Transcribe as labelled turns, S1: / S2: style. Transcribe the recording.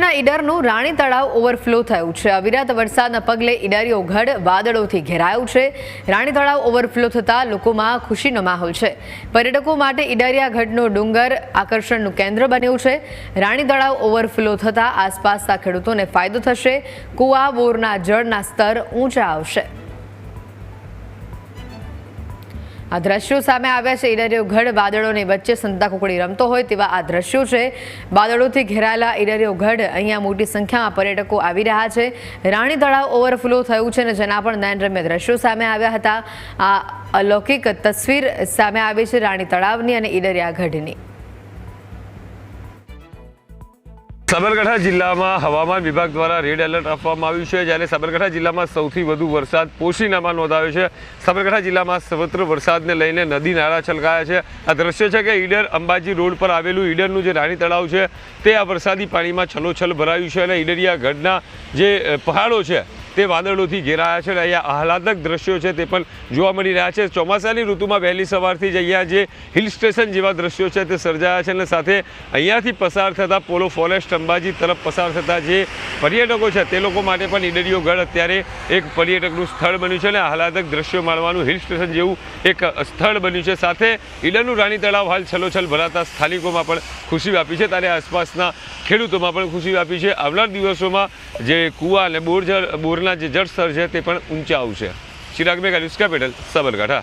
S1: સાબરકાંઠાના ઈડરનું રાણી તળાવ ઓવરફ્લો થયું છે. અવિરત વરસાદના પગલે ઈડરી ઓઘડ વાદળોથી ઘેરાયું છે. રાણી તળાવ ઓવરફ્લો થતાં લોકોમાં ખુશીનો માહોલ છે. પર્યટકો માટે ઈડરિયા ગઢનો ડુંગર આકર્ષણનું કેન્દ્ર બન્યું છે. રાણી તળાવ ઓવરફ્લો થતાં આસપાસના ખેડૂતોને ફાયદો થશે. કુવા, બોરના, જળના સ્તર ઊંચા આવશે. આ દ્રશ્યો સામે આવ્યા છે. ઈડરિયો ગઢ વાદળોની વચ્ચે સંતા કુકડી રમતો હોય તેવા આ દ્રશ્યો છે. વાદળોથી ઘેરાયેલા ઈડરિયો ગઢ અહીંયા મોટી સંખ્યામાં પર્યટકો આવી રહ્યા છે. રાણી તળાવ ઓવરફ્લો થયું છે અને જેના પણ નયનરમ્ય દ્રશ્યો સામે આવ્યા હતા. આ અલૌકિક તસવીર સામે આવી છે રાણી તળાવની અને ઈડરિયા ગઢની
S2: સાબરકાંઠા જિલ્લામાં હવામાન વિભાગ દ્વારા રેડ એલર્ટ આપવામાં આવ્યું છે, જ્યારે સાબરકાંઠા જિલ્લામાં સૌથી વધુ વરસાદ પોશીનામાં નોંધાયો છે. સાબરકાંઠા જિલ્લામાં સર્વત્ર વરસાદને લઈને નદી નાળા છલકાયા છે. આ દ્રશ્ય છે કે ઈડર અંબાજી રોડ પર આવેલું ઈડરનું જે રાણી તળાવ છે, તે આ વરસાદી પાણીમાં છલોછલ ભરાયું છે અને ઈડરિયા ગઢના જે પહાડો છે તે વાદળોથી ઘેરાયા છે અને અહીંયા આહલાદક દ્રશ્યો છે તે પણ જોવા મળી રહ્યા છે. ચોમાસાની ઋતુમાં વહેલી સવારથી જ અહીંયા જે હિલ સ્ટેશન જેવા દ્રશ્યો છે તે સર્જાયા છે અને સાથે અહીંયાથી પસાર થતા પોલો ફોરેસ્ટ અંબાજી તરફ પસાર થતા જે પર્યટકો છે તે લોકો માટે પણ ઈડરિયોગઢ અત્યારે એક પર્યટકનું સ્થળ બન્યું છે અને આહલાદક દ્રશ્યો માણવાનું હિલ સ્ટેશન જેવું એક સ્થળ બન્યું છે. સાથે ઈડરનું રાણી તળાવ હાલ છલોછલ ભરાતા સ્થાનિકોમાં પણ ખુશી વ્યાપી છે. ત્યારે આસપાસના ખેડૂતોમાં પણ ખુશી વ્યાપી છે. આવનાર દિવસોમાં જે કુવા અને બોર બોરના જે જળસ્તર છે તે પણ ઊંચા આવશે. Chirag Megha news capital Sabarkantha.